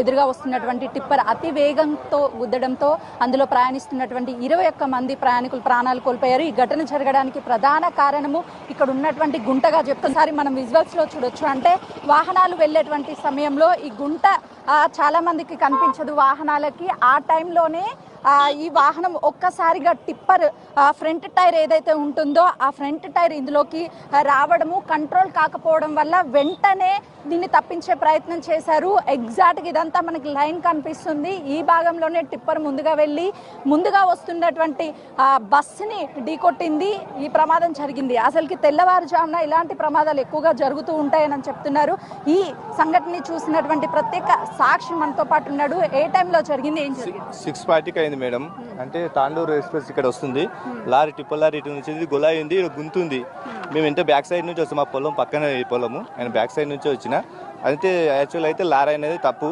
ఎదురుగా వస్తున్నటువంటి టిప్పర్ అతి వేగంతో గుద్దడంతో అందులో ప్రయాణిస్తున్నటువంటి ఇరవై ఒక్క మంది ప్రయాణికులు ప్రాణాలు కోల్పోయారు. ఈ ఘటన జరగడానికి ప్రధాన కారణము ఇక్కడ ఉన్నటువంటి గుంటగా చెప్తున్నసారి మనం విజువల్స్లో చూడొచ్చు. అంటే వాహనాలు వెళ్ళేటువంటి సమయంలో ఈ గుంట చాలామందికి చాలా మందికి కనిపించదు వాహనాలకి. ఆ టైంలోనే ఈ వాహనం ఒక్కసారిగా టిప్పర్ ఫ్రంట్ టైర్ ఏదైతే ఉంటుందో ఆ ఫ్రంట్ టైర్ ఇందులోకి రావడము కంట్రోల్ కాకపోవడం వల్ల వెంటనే దీన్ని తప్పించే ప్రయత్నం చేశారు. ఎగ్జాక్ట్గా ఇదంతా మనకి లైన్ కనిపిస్తుంది. ఈ భాగంలోనే టిప్పర్ ముందుగా వెళ్ళి ముందుగా వస్తున్నటువంటి బస్సుని ఢీకొట్టింది. ఈ ప్రమాదం జరిగింది. అసలుకి తెల్లవారుజామున ఇలాంటి ప్రమాదాలు ఎక్కువగా జరుగుతూ ఉంటాయని చెప్తున్నారు. ఈ సంఘటనని చూసినటువంటి ప్రత్యేక సాక్షి మనతో పాటు ఉన్నాడు. ఏ టైంలో జరిగింది? ఏం జరిగింది? సిక్స్ ఫార్టీకి అయింది మేడం. అంటే తాండూరు ఎక్స్ప్రెస్ ఇక్కడ వస్తుంది. లారీ టిప్పర్ లారీ ఇటు నుంచి గొలాయి ఉంది గుంతుంది మేము ఇంటే బ్యాక్ సైడ్ నుంచి వస్తాం. మా పొలం పక్కన పొలము. ఆయన బ్యాక్ సైడ్ నుంచి వచ్చిన. అయితే యాక్చువల్ అయితే లారీ అనేది తప్పు.